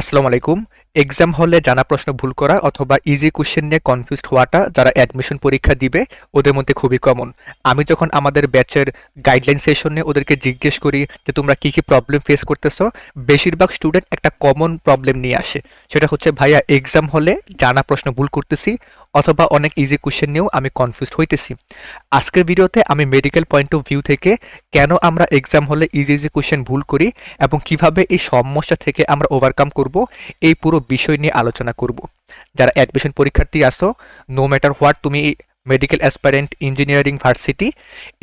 আসসালামু আলাইকুম। এক্সাম হলে জানা প্রশ্ন ভুল করা অথবা ইজি কোশ্চেন নিয়ে কনফিউজড হওয়াটা যারা অ্যাডমিশন পরীক্ষা দিবে, ওদের মধ্যে খুবই কমন আমি যখন আমাদের ব্যাচের গাইডলাইন সেশনে ওদেরকে জিজ্ঞেস করি যে, তোমরা কী কী প্রবলেম ফেস করতেছো? বেশিরভাগ স্টুডেন্ট একটা কমন প্রবলেম নিয়ে আসে। সেটা হচ্ছে, ভাইয়া এক্সাম হলে জানা প্রশ্ন ভুল করতেছি অথবা অনেক ইজি কোশ্চেন নিয়েও আমি কনফিউজ হইতেছি। আজকের ভিডিওতে আমি মেডিকেল পয়েন্ট অফ ভিউ থেকে কেন আমরা এক্সাম হলে ইজি ইজি কোশ্চেন ভুল করি এবং কীভাবে এই সমস্যা থেকে আমরা ওভারকাম করব, এই পুরো বিষয় নিয়ে আলোচনা করব। যারা অ্যাডমিশন পরীক্ষার্থী আসো নো ম্যাটার হোয়াট তুমি মেডিকেল অ্যাসপারেন্ট ইঞ্জিনিয়ারিং ভার্সিটি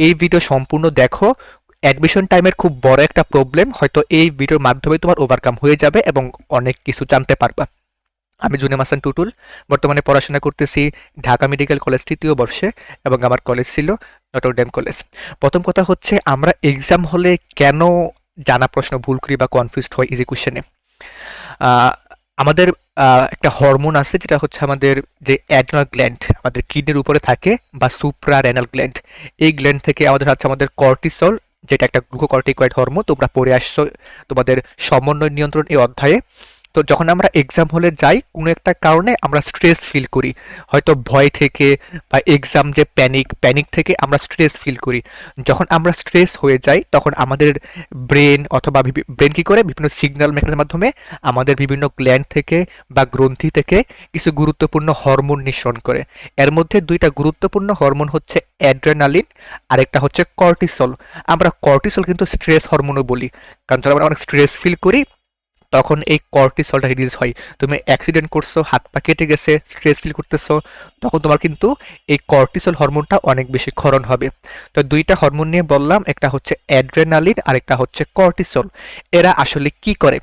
এই ভিডিও সম্পূর্ণ দেখো। অ্যাডমিশন টাইমের খুব বড় একটা প্রবলেম হয়তো এই ভিডিওর মাধ্যমে তোমার ওভারকাম হয়ে যাবে এবং অনেক কিছু জানতে পারবা। আমি জুনেম হাসান টুটুল, বর্তমানে পড়াশোনা করতেছি ঢাকা মেডিকেল কলেজ তৃতীয় বর্ষে এবং আমার কলেজ ছিল নটরডেম কলেজ। প্রথম কথা হচ্ছে আমরা এক্সাম হলে কেন জানা প্রশ্ন ভুল করি বা কনফিউজড হয় ইজি কোশ্চেনে আমাদের একটা হরমোন আছে যেটা হচ্ছে আমাদের যে অ্যাডনাল গ্ল্যান্ড আমাদের কিডনির উপরে থাকে বা সুপ্রা রেনাল গ্ল্যান্ড এই গ্ল্যান্ড থেকে আমাদের হচ্ছে আমাদের কর্টিসল যেটা একটা গ্লুকোকর্টিকয়েড হরমোন তোমরা পড়ে আসছো তোমাদের সমন্বয় নিয়ন্ত্রণ এই অধ্যায়ে। তো যখন আমরা এক্সাম হলে যাই, কোনো একটা কারণে আমরা স্ট্রেস ফিল করি। হয়তো ভয় থেকে বা এক্সাম যে প্যানিক প্যানিক থেকে আমরা স্ট্রেস ফিল করি। যখন আমরা স্ট্রেস হয়ে যাই, তখন আমাদের ব্রেন অথবা ব্রেন কী করে? বিভিন্ন সিগন্যাল মেকানিজমের মাধ্যমে আমাদের বিভিন্ন গ্ল্যান্ড থেকে বা গ্রন্থি থেকে কিছু গুরুত্বপূর্ণ হরমোন নিঃসরণ করে। এর মধ্যে দুইটা গুরুত্বপূর্ণ হরমোন হচ্ছে অ্যাড্রেনালিন আরেকটা হচ্ছে কর্টিসল আমরা কর্টিসল কিন্তু স্ট্রেস হরমোনও বলি। কারণ যখন আমরা অনেক স্ট্রেস ফিল করি তখন এই কর্টিসলটা রিলিজ হয়। তুমি অ্যাক্সিডেন্ট করছ, হাত পা কেটে গেছে স্ট্রেস ফিল করতেছো, তখন তোমার কিন্তু এই কর্টিসল হরমোনটা অনেক বেশি ক্ষরণ হবে। তো দুইটা হরমোন নিয়ে বললাম, একটা হচ্ছে অ্যাড্রেনালিন আর একটা হচ্ছে কর্টিসল এরা আসলে কি করে?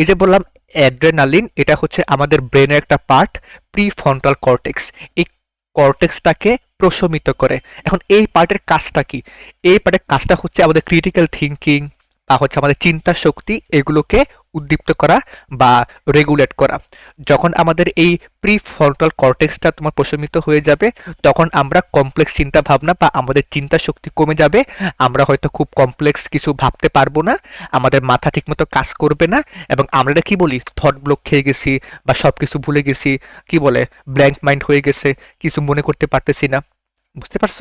এই যে বললাম অ্যাড্রেনালিন এটা হচ্ছে আমাদের ব্রেনের একটা পার্ট প্রিফ্রন্টাল কর্টেক্স এই কর্টেক্সটাকে প্রশমিত করে। এখন এই পার্টের কাজটা কি? এই পার্টের কাজটা হচ্ছে আমাদের ক্রিটিক্যাল থিঙ্কিং হচ্ছে আমাদের চিন্তা শক্তি এগুলোকে উদ্দীপ্ত করা বা রেগুলেট করা। যখন আমাদের এই প্রি ফ্রন্টাল কর্টেক্সটা তোমার প্রশমিত হয়ে যাবে, তখন আমরা কমপ্লেক্স চিন্তা ভাবনা বা আমাদের চিন্তা শক্তি কমে যাবে। আমরা হয়তো খুব কমপ্লেক্স কিছু ভাবতে পারব না, আমাদের মাথা ঠিকমতো কাজ করবে না এবং আমরা কি বলি? থট ব্লক খেয়ে গেছি বা সব কিছু ভুলে গেছি, কি বলে? ব্ল্যাঙ্ক মাইন্ড হয়ে গেছে, কিছু মনে করতে পারতেছি না। বুঝতে পারছ?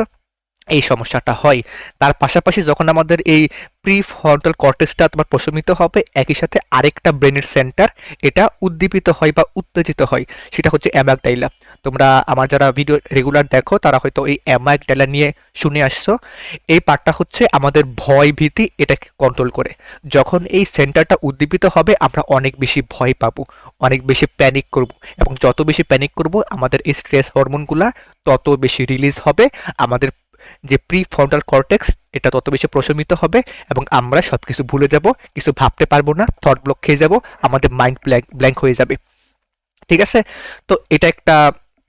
এই সমস্যাটা হয়। তার পাশাপাশি যখন আমাদের এই প্রি ফ্রন্টাল কর্টেক্সটা তোমার প্রশমিত হবে, একই সাথে আরেকটা ব্রেনের সেন্টার, এটা উদ্দীপিত হয় বা উত্তেজিত হয়, সেটা হচ্ছে অ্যামাকডাইলা তোমরা আমার যারা ভিডিও রেগুলার দেখো, তারা হয়তো এই অ্যামাকডাইলা নিয়ে শুনে আসছো। এই পার্টটা হচ্ছে আমাদের ভয় ভীতি, এটাকে কন্ট্রোল করে। যখন এই সেন্টারটা উদ্দীপিত হবে, আমরা অনেক বেশি ভয় পাবো, অনেক বেশি প্যানিক করব এবং যত বেশি প্যানিক করব, আমাদের এই স্ট্রেস হরমোনগুলা তত বেশি রিলিজ হবে, আমাদের যে প্রি ফ্রন্টাল কর্টেক্স এটা তত বেশি প্রশমিত হবে এবং আমরা সব কিছু ভুলে যাব, কিছু ভাবতে পারব না থট ব্লক খেয়ে যাব, আমাদের মাইন্ড ব্ল্যাঙ্ক ব্ল্যাঙ্ক হয়ে যাবে। ঠিক আছে? তো এটা একটা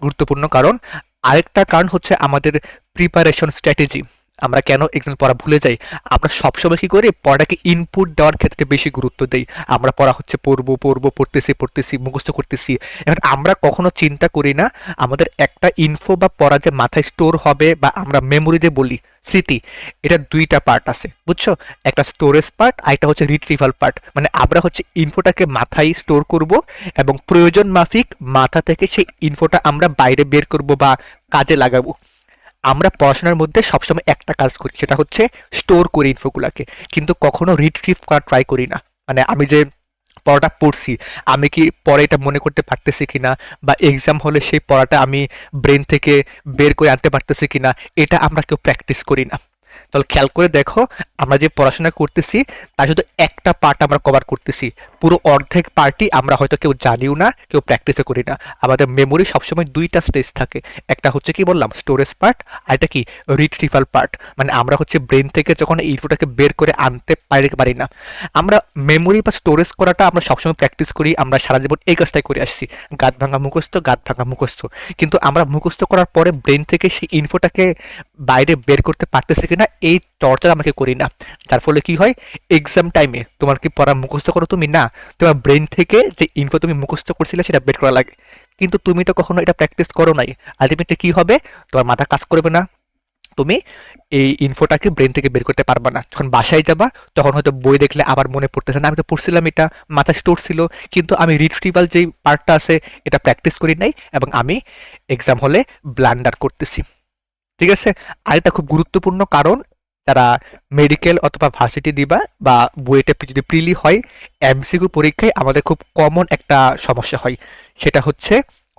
গুরুত্বপূর্ণ কারণ। আরেকটা কারণ হচ্ছে আমাদের প্রিপারেশন স্ট্র্যাটেজি আমরা কেন এক্সাম পড়া ভুলে যাই? আমরা সবসময় কি করি? পড়াটাকে ইনপুট দেওয়ার ক্ষেত্রে বেশি গুরুত্ব দেই। আমরা পড়া হচ্ছে পড়ব পড়ব, পড়তেছি পড়তেছি, মুখস্থ করতেছি। এখন আমরা কখনো চিন্তা করি না, আমাদের একটা ইনফো বা পড়া যে মাথায় স্টোর হবে বা আমরা মেমোরি যে বলি, স্মৃতি, এটা দুইটা পার্ট আছে, বুঝছ? একটা স্টোরেজ পার্ট আর একটা হচ্ছে রিট্রিভাল পার্ট মানে আমরা হচ্ছে ইনফোটাকে মাথায় স্টোর করব এবং প্রয়োজন মাফিক মাথা থেকে সেই ইনফোটা আমরা বাইরে বের করব বা কাজে লাগাবো। আমরা পড়াশোনার মধ্যে সবসময় একটা কাজ করি, সেটা হচ্ছে স্টোর করি ইনফোগুলোকে কিন্তু কখনো রিট্রিভ করা ট্রাই করি না। মানে আমি যে পড়াটা পড়ছি, আমি কি পরে এটা মনে করতে পারতেছি কি না বা এক্সাম হলে সেই পড়াটা আমি ব্রেন থেকে বের করে আনতে পারতেছি কি না এটা আমরা কেউ প্র্যাকটিস করি না। তাহলে খেয়াল করে দেখো, আমরা যে পড়াশোনা করতেছি, তার শুধু একটা পার্ট আমরা কভার করতেছি। পুরো অর্ধেক পার্টই আমরা হয়তো কেউ জানিও না, কেউ প্র্যাকটিসও করি না। আমাদের মেমোরি সবসময় দুইটা স্টেজ থাকে। একটা হচ্ছে কি বললাম স্টোরেজ পার্ট আর এটা কি রিট্রিভাল পার্ট মানে আমরা হচ্ছে ব্রেন থেকে যখন এই ইনফোটাকে বের করে আনতে পারি পারি না। আমরা মেমোরি বা স্টোরেজ করাটা আমরা সবসময় প্র্যাকটিস করি, আমরা সারা জীবন এই কাজটাই করে আসছি। গাত ভাঙা মুখস্থ, গাত ভাঙা মুখস্থ। কিন্তু আমরা মুখস্থ করার পরে ব্রেন থেকে সেই ইনফোটাকে বাইরে বের করতে পারতেছি কিনা, এই টর্চার আমাকে করি না। যার ফলে কি হয়? এক্সাম টাইমে তোমার কি পড়া মুখস্থ করো তুমি? না, তোমার ব্রেন থেকে যে ইনফো তুমি মুখস্থ করছিলে সেটা বের করা লাগে। কিন্তু তুমি তো কখনো এটা প্র্যাকটিস করো নাই। আলটিমেটলি কি হবে? তোমার মাথা কাজ করবে না। তুমি এই ইনফোটাকে ব্রেন থেকে বের করতে পারবে না। যখন বাসায় যাবা, তখন হয়তো বই দেখলে আবার মনে পড়তেছে, না, আমি তো পড়ছিলাম এটা। মাথা স্টোর ছিল। কিন্তু আমি রিট্রিভাল যেই পার্টটা আছে, এটা প্র্যাকটিস করি নাই এবং আমি এক্সাম হলে ব্লান্ডার করতেছি। ঠিক আছে? আর এটা খুব গুরুত্বপূর্ণ কারণ, যারা মেডিকেল অথবা ভার্সিটি দিবা বা বুয়েটে যদি প্রিলি হয় এমসিকিউ পরীক্ষায় আমাদের খুব কমন একটা সমস্যা হয়। সেটা হচ্ছে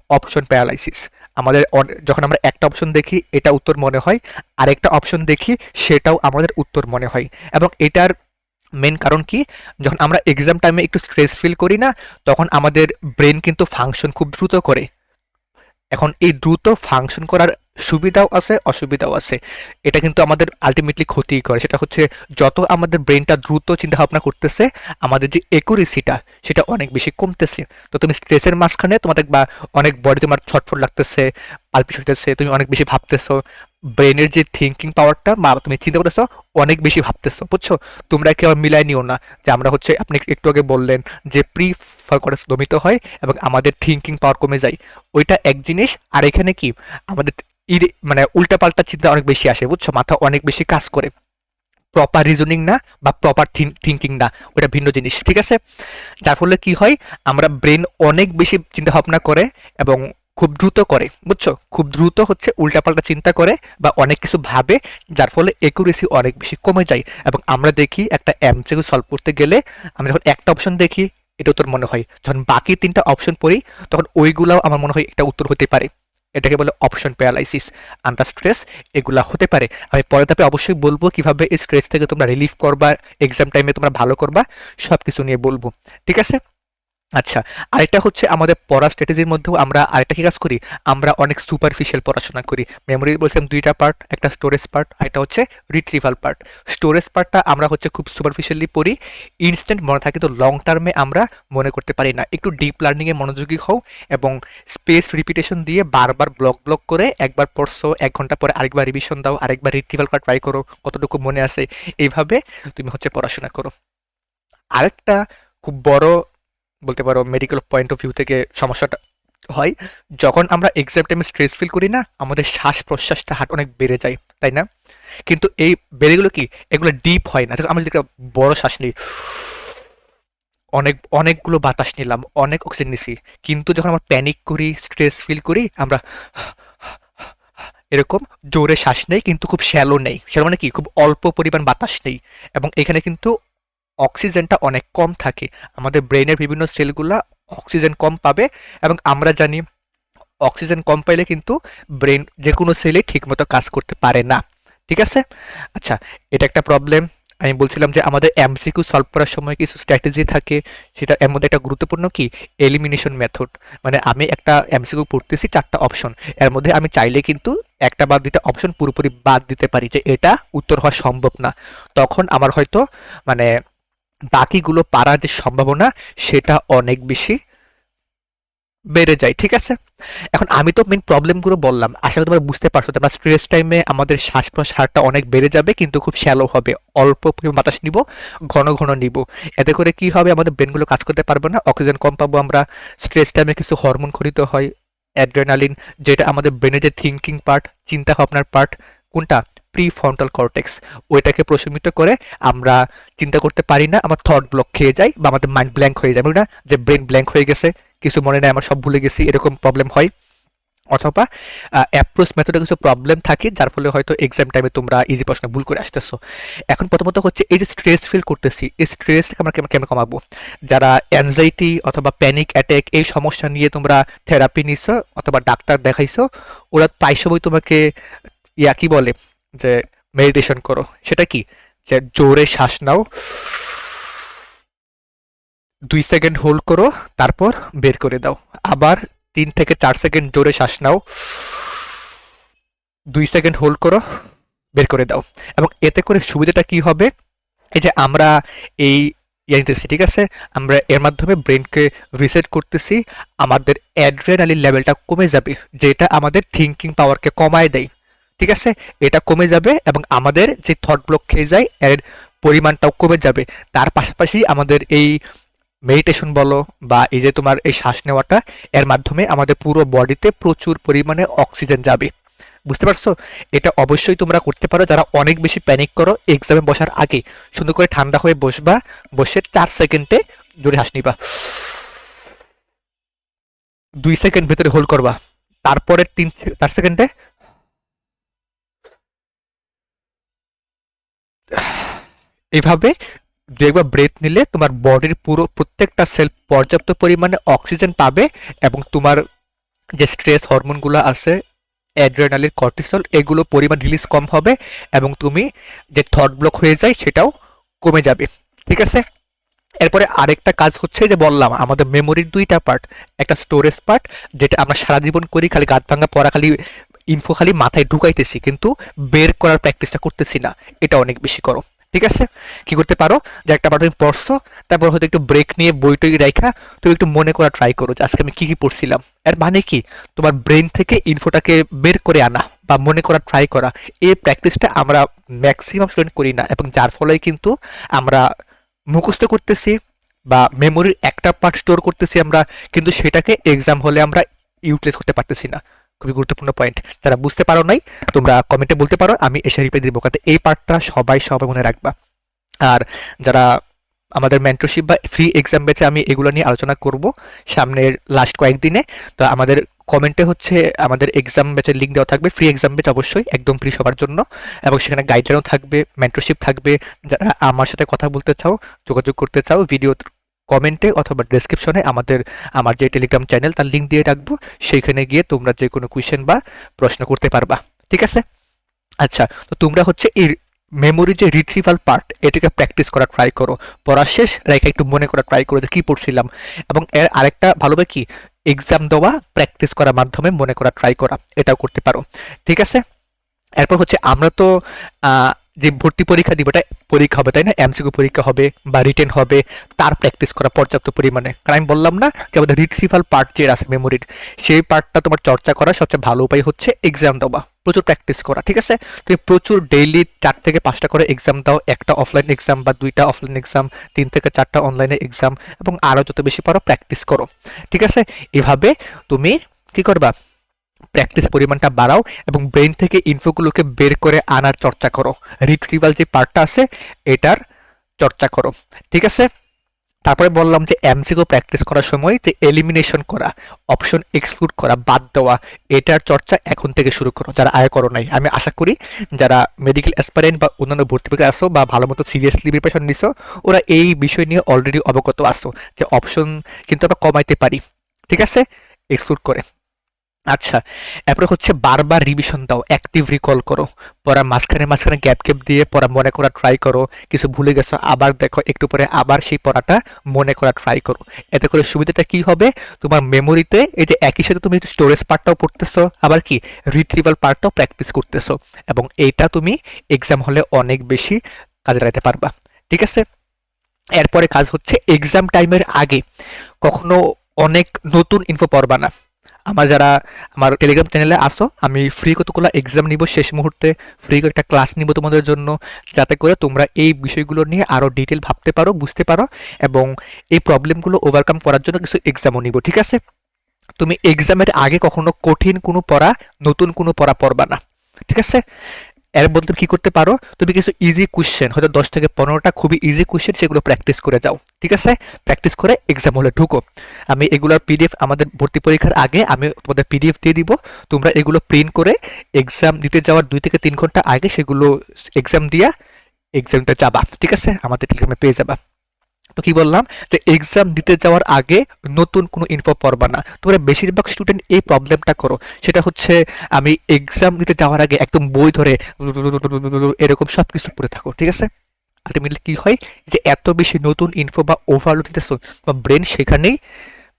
অপশন প্যারালাইসিস আমাদের যখন আমরা একটা অপশন দেখি, এটা উত্তর মনে হয়। আরেকটা অপশন দেখি, সেটাও আমাদের উত্তর মনে হয়। এবং এটার মেন কারণ কি? যখন আমরা এক্সাম টাইমে একটু স্ট্রেস ফিল করি না, তখন আমাদের ব্রেন কিন্তু ফাংশন খুব দ্রুত করে। এখন এই দ্রুত ফাংশন করার সুবিধাও আছে, অসুবিধাও আছে। এটা কিন্তু আমাদের আলটিমেটলি ক্ষতি করে। সেটা হচ্ছে যত আমাদের ব্রেনটা দ্রুত চিন্তা ভাবনা করতেছে, আমাদের যে একুরেসিটা সেটা অনেক বেশি কমতেছে। তো তুমি স্ট্রেসের মাঝখানে তোমাদের বা অনেক বডি তোমার ছটফট লাগতেছে পালপিস হইতেছে, তুমি অনেক বেশি ভাবতেছো ব্রেনের যে থিঙ্কিং পাওয়ারটা মা, তুমি চিন্তা করতেছো, অনেক বেশি ভাবতেছো, বুঝছ? তোমরা কেউ মিলাই নিও না যে আমরা হচ্ছে, আপনি একটু আগে বললেন যে প্রি করে দমিত হয় এবং আমাদের থিঙ্কিং পাওয়ার কমে যায়। ওইটা এক জিনিস, আর এখানে কি? আমাদের ইরে মানে উল্টাপাল্টা চিন্তা অনেক বেশি আসে, বুঝছ? মাথা অনেক বেশি কাজ করে। প্রপার রিজনিং না বা প্রপার থিঙ্কিং না ওটা ভিন্ন জিনিস, ঠিক আছে? যার ফলে কি হয়? আমরা ব্রেন অনেক বেশি চিন্তা ভাবনা করে এবং খুব দ্রুত করে, বুঝছ? খুব দ্রুত হচ্ছে উল্টাপাল্টা চিন্তা করে বা অনেক কিছু ভাবে, যার ফলে একুরেসি অনেক বেশি কমে যায়। এবং আমরা দেখি একটা এমসিকিউ সলভ করতে গেলে আমরা যখন একটা অপশন দেখি, এটা উত্তর মনে হয়। যখন বাকি তিনটা অপশন পড়ি, তখন ওইগুলাও আমার মনে হয় এটা উত্তর হতে পারে। এটাকে বলে অপশন প্যারালাইসিস আন্ডার স্ট্রেস এগুলা হতে পারে। আমি পরে তাপে অবশ্যই বলব কীভাবে এই স্ট্রেস থেকে তোমরা রিলিফ করবা এক্সাম টাইমে তোমরা ভালো করবা সব কিছু নিয়ে বলব। ঠিক আছে? আচ্ছা আরেকটা হচ্ছে আমাদের পড়া স্ট্র্যাটেজির মধ্যেও আমরা আরেকটা কি কাজ করি? আমরা অনেক সুপারফিশিয়াল পড়াশোনা করি। মেমোরি বলছিলাম দুইটা পার্ট একটা স্টোরেজ পার্ট আর একটা হচ্ছে রিট্রিভাল পার্ট স্টোরেজ পার্টটা আমরা হচ্ছে খুব সুপারফিশিয়ালি পড়ি। ইনস্ট্যান্ট মনে থাকে তো লং টার্মে আমরা মনে করতে পারি না। একটু ডিপ লার্নিংয়ে মনোযোগী হও এবং স্পেস রিপিটেশন দিয়ে বারবার ব্লক ব্লক করে একবার পড়ছো, এক ঘণ্টা পরে আরেকবার রিভিশন দাও, আরেকবার রিট্রিভাল পার্ট ট্রাই করো, কতটুকু মনে আছে? এইভাবে তুমি হচ্ছে পড়াশোনা করো। আরেকটা খুব বড় বলতে পারো মেডিকেল পয়েন্ট অফ ভিউ থেকে সমস্যাটা হয়। যখন আমরা এক্সাম টাইমে স্ট্রেস ফিল করি না, আমাদের শ্বাস প্রশ্বাসটা হাট অনেক বেড়ে যায়, তাই না? কিন্তু এই বেড়েগুলো কি? এগুলো ডিপ হয় না। আমরা যদি একটা বড় শ্বাস নিই, অনেক, অনেকগুলো বাতাস নিলাম, অনেক অক্সিজেন নিছি। কিন্তু যখন আমরা প্যানিক করি স্ট্রেস ফিল করি, আমরা এরকম জোরে শ্বাস নেই, কিন্তু খুব শ্যালো নেই। শ্যালো মানে কি? খুব অল্প পরিমাণ বাতাস নেই। এবং এখানে কিন্তু অক্সিজেনটা অনেক কম থাকে। আমাদের ব্রেনের বিভিন্ন সেলগুলা অক্সিজেন কম পাবে এবং আমরা জানি অক্সিজেন কম পাইলে কিন্তু ব্রেন যে কোনো সেলে ঠিকমতো কাজ করতে পারে না। ঠিক আছে? আচ্ছা এটা একটা প্রবলেম আমি বলছিলাম যে আমাদের এমসিকিউ সলভ করার সময় কিছু স্ট্র্যাটেজি থাকে। সেটা এর মধ্যে একটা গুরুত্বপূর্ণ কি? এলিমিনেশন মেথড মানে আমি একটা এমসিকিউ পড়তেছি চারটা অপশন এর মধ্যে আমি চাইলে কিন্তু একটা বা দুইটা অপশন পুরোপুরি বাদ দিতে পারি যে এটা উত্তর হওয়া সম্ভব না। তখন আমার হয়তো মানে বাকিগুলো পারার যে সম্ভাবনা, সেটা অনেক বেশি বেড়ে যায়, ঠিক আছে? এখন আমি তো মেন প্রবলেমগুলো বললাম, আশা করি তোমরা বুঝতে পারছ, তোমরা স্ট্রেস টাইমে আমাদের শ্বাস প্রশ্বাসটা অনেক বেড়ে যাবে, কিন্তু খুব শ্যালো হবে, অল্প বাতাস নিব, ঘন ঘন নিব। এতে করে কি হবে, আমাদের ব্রেনগুলো কাজ করতে পারবে না অক্সিজেন কম পাবো আমরা স্ট্রেস টাইমে কিছু হরমোন খরিত হয় অ্যাড্রেনালিন যেটা আমাদের ব্রেনের যে থিঙ্কিং পার্ট চিন্তা ভাবনার পার্ট কোনটা? প্রি ফ্রন্টাল কর্টেক্স ওইটাকে প্রশমিত করে আমরা চিন্তা করতে পারি না, আমার থট ব্লক খেয়ে যায় বা আমাদের মাইন্ড ব্ল্যাঙ্ক হয়ে যায়। না, যে ব্রেন ব্ল্যাঙ্ক হয়ে গেছে, কিছু মনে নেই, আমার সব ভুলে গেছি, এরকম প্রবলেম হয়। অথবা অ্যাপ্রোচ মেথডে কিছু প্রবলেম থাকে, যার ফলে হয়তো এক্সাম টাইমে তোমরা ইজি প্রশ্ন ভুল করে আসতেছো। এখন প্রথমত হচ্ছে, এই যে স্ট্রেস ফিল করতেছি, এই স্ট্রেসটাকে আমরা কেমন কেমন কমাবো? যারা অ্যাংজাইটি অথবা প্যানিক অ্যাটাক এই সমস্যা নিয়ে তোমরা থেরাপি নিছো অথবা ডাক্তার দেখাইছো, ওরা প্রায় সময় তোমাকে, ইয়া কি বলে যে মেডিটেশন করো, সেটা কি? যে জোরে শ্বাস নাও, দুই সেকেন্ড হোল্ড করো, তারপর বের করে দাও। আবার তিন থেকে চার সেকেন্ড জোরে শ্বাস নাও, দুই সেকেন্ড হোল্ড করো, বের করে দাও। এবং এতে করে সুবিধাটা কি হবে? এই যে আমরা এই ইয়ে ঠিক আছে? আমরা এর মাধ্যমে ব্রেনকে রিসেট করতেছি, আমাদের অ্যাড্রেনালিন লেভেলটা কমে যাবে, যেটা আমাদের থিঙ্কিং পাওয়ারকে কমায় দেয়। ঠিক আছে? এটা কমে যাবে এবং আমাদের যে থট ব্লক খেয়ে যায়, এর পরিমাণটাও কমে যাবে। তার পাশাপাশি আমাদের এই মেডিটেশন বলো বা এই যে তোমার এই শ্বাস নেওয়াটা, এর মাধ্যমে আমাদের পুরো বডিতে প্রচুর পরিমাণে অক্সিজেন যাবে। বুঝতে পারছ? এটা অবশ্যই তোমরা করতে পারো। যারা অনেক বেশি প্যানিক করো এক্সামে বসার আগে সুন্দর করে ঠান্ডা হয়ে বসবা, বসে চার সেকেন্ডে জোরে হাস নিবা। দুই সেকেন্ড ভেতরে হোল্ড করবা। তারপরে তিন, চার সেকেন্ডে এইভাবে দু একবার ব্রেথ নিলে তোমার বডির পুরো প্রত্যেকটা সেল পর্যাপ্ত পরিমাণে অক্সিজেন পাবে এবং তোমার যে স্ট্রেস হরমোনগুলো আছে অ্যাড্রেনালিন কর্টিসল এগুলো পরিমাণ রিলিজ কম হবে এবং তুমি যে থট ব্লক হয়ে যায় সেটাও কমে যাবে। ঠিক আছে? এরপরে আরেকটা কাজ হচ্ছে যে বললাম, আমাদের মেমোরির দুইটা পার্ট একটা স্টোরেজ পার্ট যেটা আমরা সারা জীবন করি, খালি গাছ ভাঙা, পড়া, খালি ইনফো খালি মাথায় ঢুকাইতেছি, কিন্তু বের করার প্র্যাকটিসটা করতেছি না। এটা অনেক বেশি করো ঠিক আছে? কি করতে পারো? যে একটা পার্ট তুমি পড়ছো, তারপর হয়তো একটু ব্রেক নিয়ে বই টই রেখা তুমি একটু মনে করা ট্রাই করো যে আজকে আমি কী কী পড়ছিলাম। এর মানে কি? তোমার ব্রেন থেকে ইনফোটাকে বের করে আনা বা মনে করা ট্রাই করা। এই প্র্যাকটিসটা আমরা ম্যাক্সিমাম স্টুডেন্ট করি না, এবং যার ফলে কিন্তু আমরা মুখস্থ করতেছি বা মেমোরির একটা পার্ট স্টোর করতেছি আমরা, কিন্তু সেটাকে এক্সাম হলে আমরা ইউটিলাইজ করতে পারতেছি না। খুবই গুরুত্বপূর্ণ পয়েন্ট যারা বুঝতে পারো নাই, তোমরা কমেন্টে বলতে পারো, আমি এসে রিপ্লাই দিব। কারণ এই পার্টটা সবাই সবাই মনে রাখবা। আর যারা আমাদের মেন্টরশিপ বা ফ্রি এক্সাম বেচে আমি এগুলো নিয়ে আলোচনা করব সামনের লাস্ট কয়েকদিনে, তো আমাদের কমেন্টে হচ্ছে আমাদের এক্সাম ব্যাচের লিঙ্ক দেওয়া থাকবে। ফ্রি এক্সাম ব্যাচ অবশ্যই, একদম ফ্রি সবার জন্য। এবং সেখানে গাইডলাইনও থাকবে মেন্টরশিপ থাকবে। যারা আমার সাথে কথা বলতে চাও, যোগাযোগ করতে চাও ভিডিও কমেন্টে অথবা ডেসক্রিপশনে আমাদের, আমার যে টেলিগ্রাম চ্যানেল তার লিঙ্ক দিয়ে রাখব। সেইখানে গিয়ে তোমরা যে কোনো কোয়েশ্চেন বা প্রশ্ন করতে পারবা। ঠিক আছে? আচ্ছা তো তোমরা হচ্ছে এই মেমোরি যে রিট্রিভাল পার্ট এটাকে প্র্যাকটিস করা ট্রাই করো। পড়া শেষ, রেখে একটু মনে করা ট্রাই করো যে কী পড়ছিলাম। এবং এর আরেকটা ভালোভাবে কি? এক্সাম দেওয়া প্র্যাকটিস করার মাধ্যমে মনে করা ট্রাই করা, এটাও করতে পারো। ঠিক আছে? এরপর হচ্ছে আমরা তো যে ভর্তি পরীক্ষা দিব পরীক্ষা হবে, তাই না? এমসিকিউ পরীক্ষা হবে বা রিটেন হবে, তার প্র্যাকটিস করা পর্যাপ্ত পরিমাণে। কারণ আমি বললাম না যে আমাদের রিট্রিভাল পার্ট যে আছে মেমোরির সেই পার্টটা তোমার চর্চা করার সবচেয়ে ভালো উপায় হচ্ছে এক্সাম দেওয়া। প্রচুর প্র্যাকটিস করা, ঠিক আছে? তুমি প্রচুর ডেইলি চার থেকে পাঁচটা করে এক্সাম দাও, একটা অফলাইন এক্সাম বা দুইটা অফলাইন এক্সাম তিন থেকে চারটা অনলাইনে এক্সাম এবং আরও যত বেশি পারো প্র্যাকটিস করো, ঠিক আছে? এভাবে তুমি কি করবা? প্র্যাকটিস পরিমাণটা বাড়াও এবং ব্রেন থেকে ইনফোগুলোকে বের করে আনার চর্চা করো। রিট্রিভাল যে পার্টটা আছে, এটার চর্চা করো। ঠিক আছে? তারপরে বললাম যে এমসিকিউ প্র্যাকটিস করার সময় যে এলিমিনেশন করা, অপশন এক্সক্লুড করা, বাদ দেওয়া, এটার চর্চা এখন থেকে শুরু করো। যারা আয় করো নাই, আমি আশা করি যারা মেডিকেল অ্যাসপারেন্ট বা অন্যান্য ভর্তি পরীক্ষা আসো বা ভালো মতো সিরিয়াসলি প্রিপারেশন নিছো, ওরা এই বিষয় নিয়ে অলরেডি অবগত আসো যে অপশন কিন্তু আমরা কমাইতে পারি। ঠিক আছে? এক্সক্লুড করে। আচ্ছা এরপরে হচ্ছে বারবার রিভিশন দাও অ্যাক্টিভ রিকল করো। পড়া মাঝখানে মাঝখানে গ্যাপ গ্যাপ দিয়ে পড়া মনে করা ট্রাই করো, কিছু ভুলে গেছো, আবার দেখো, একটু পরে আবার সেই পড়াটা মনে করা ট্রাই করো। এতে করে সুবিধাটা কি হবে? তোমার মেমোরিতে এই যে একই সাথে তুমি স্টোরেজ পার্টটাও পড়তেছো, আবার কি? রিট্রিভাল পার্টটাও প্র্যাকটিস করতেছো, এবং এইটা তুমি এক্সাম হলে অনেক বেশি কাজে লাগাতে পারবা। ঠিক আছে? এরপরে কাজ হচ্ছে এক্সাম টাইমের আগে। কখনো অনেক নতুন ইনফো পড়বা না। আমার যারা আমার টেলিগ্রাম চ্যানেলে আসো আমি ফ্রি কতগুলো এক্সাম নিব শেষ মুহূর্তে ফ্রি একটা ক্লাস নিব তোমাদের জন্য, যাতে করে তোমরা এই বিষয়গুলো নিয়ে আরও ডিটেল ভাবতে পারো, বুঝতে পারো এবং এই প্রবলেমগুলো ওভারকাম করার জন্য কিছু এক্সামও নিব, ঠিক আছে? তুমি এক্সামের আগে কখনো কঠিন কোনো পড়া, নতুন কোনো পড়া পড়বা না, ঠিক আছে? এর বদলে কি করতে পারো? তুমি কিছু ইজি কোশ্চেন হয়তো দশ থেকে পনেরোটা খুবই ইজি কোশ্চেন সেগুলো প্র্যাকটিস করে যাও। ঠিক আছে? প্র্যাকটিস করে এক্সাম হলে ঢুকো। আমি এগুলোর পিডিএফ আমাদের ভর্তি পরীক্ষার আগে আমি তোমাদের পিডিএফ দিয়ে দিব। তোমরা এগুলো প্রিন্ট করে এক্সাম দিতে যাওয়ার দুই থেকে তিন ঘণ্টা আগে সেগুলো এক্সাম দিয়া এক্সামটা যাবা ঠিক আছে? আমাদের টেলিগ্রামে পেয়ে যাবা। তো কি বললাম? যে এক্সাম দিতে যাওয়ার আগে নতুন কোনো ইনফো পড়বা না। তোমরা বেশিরভাগ স্টুডেন্ট এই প্রবলেমটা করো। সেটা হচ্ছে, আমি এক্সাম দিতে যাওয়ার আগে একদম বই ধরে এরকম সব কিছু পড়ে থাকো, ঠিক আছে? আলটিমেটলি কি হয়? যে এত বেশি নতুন ইনফো বা ওভারলোড দিতেছো, তোমার ব্রেন সেখানেই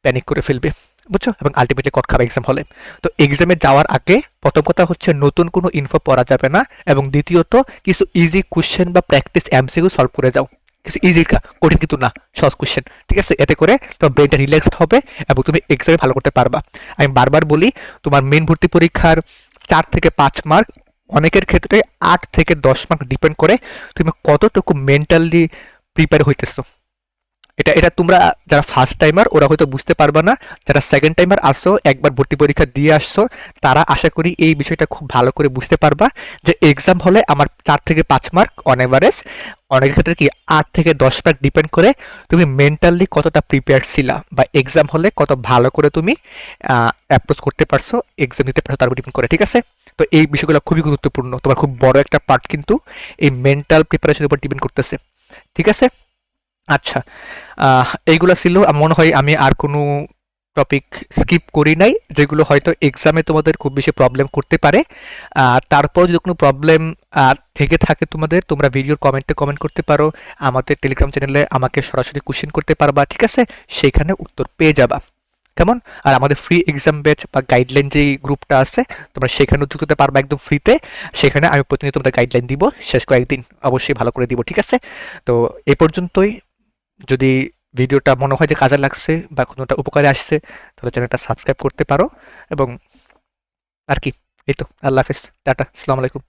প্যানিক করে ফেলবে, বুঝছ? এবং আলটিমেটলি কট খাবে এক্সাম হলে তো এক্সামে যাওয়ার আগে প্রথম কথা হচ্ছে, নতুন কোনো ইনফো পড়া যাবে না। এবং দ্বিতীয়ত, কিছু ইজি কোশ্চেন বা প্র্যাকটিস এমসিকিউ সলভ করে যাও। কিছু ইজি কঠিন কিন্তু না, সহজ কোশ্চেন ঠিক আছে? এতে করে তোমার ব্রেনটা রিল্যাক্সড হবে এবং তুমি এক্সামে ভালো করতে পারবা। আমি বারবার বলি, তোমার মেন ভর্তি পরীক্ষার চার থেকে পাঁচ মার্ক অনেকের ক্ষেত্রে আট থেকে দশ মার্ক ডিপেন্ড করে তুমি কতটুকু মেন্টালি প্রিপেয়ার হইতেছো। এটা এটা তোমরা যারা ফার্স্ট টাইমার ওরা হয়তো বুঝতে পারবে না। যারা সেকেন্ড টাইমার আসছো একবার ভর্তি পরীক্ষা দিয়ে আসছো, তারা আশা করি এই বিষয়টা খুব ভালো করে বুঝতে পারবা যে এক্সাম হলে আমার চার থেকে পাঁচ মার্ক অন এভারেজ অনেকের ক্ষেত্রে কি আট থেকে দশ মার্ক ডিপেন্ড করে তুমি মেন্টালি কতটা প্রিপেয়ার ছিলা বা এক্সাম হলে কত ভালো করে তুমি অ্যাপ্রোচ করতে পারছ এক্সাম দিতে পারছ তার উপর ডিপেন্ড করে, ঠিক আছে? তো এই বিষয়গুলো খুবই গুরুত্বপূর্ণ। তোমার খুব বড় একটা পার্ট কিন্তু এই মেন্টাল প্রিপারেশনের উপর ডিপেন্ড করতেছে, ঠিক আছে? আচ্ছা এইগুলো ছিল। মনে হয় আমি আর কোনো টপিক স্কিপ করি নাই, যেগুলো হয়তো এক্সামে তোমাদের খুব বেশি প্রবলেম করতে পারে। তারপর যদি কোনো প্রবলেম থেকে থাকে তোমাদের, তোমরা ভিডিওর কমেন্টে কমেন্ট করতে পারো। আমাদের টেলিগ্রাম চ্যানেলে আমাকে সরাসরি কোশ্চেন করতে পারবা, ঠিক আছে? সেইখানে উত্তর পেয়ে যাবা। কেমন? আর আমাদের ফ্রি এক্সাম ব্যাচ বা গাইডলাইন যে গ্রুপটা আছে, তোমরা সেখানেও যুক্ত হতে পারবা একদম ফ্রিতে সেখানে আমি প্রতিনিয়ত তোমাদের গাইডলাইন দিব। শেষ কয়েকদিন অবশ্যই ভালো করে দিব, ঠিক আছে? তো এ পর্যন্তই। যদি ভিডিওটা মনে হয় যে কাজে লাগছে বা কোনোটা উপকারে আসছে, তাহলে চ্যানেলটা সাবস্ক্রাইব করতে পারো এবং আর কি, এই তো, আল্লাহ হাফিজ, টাটা, আসসালামু আলাইকুম।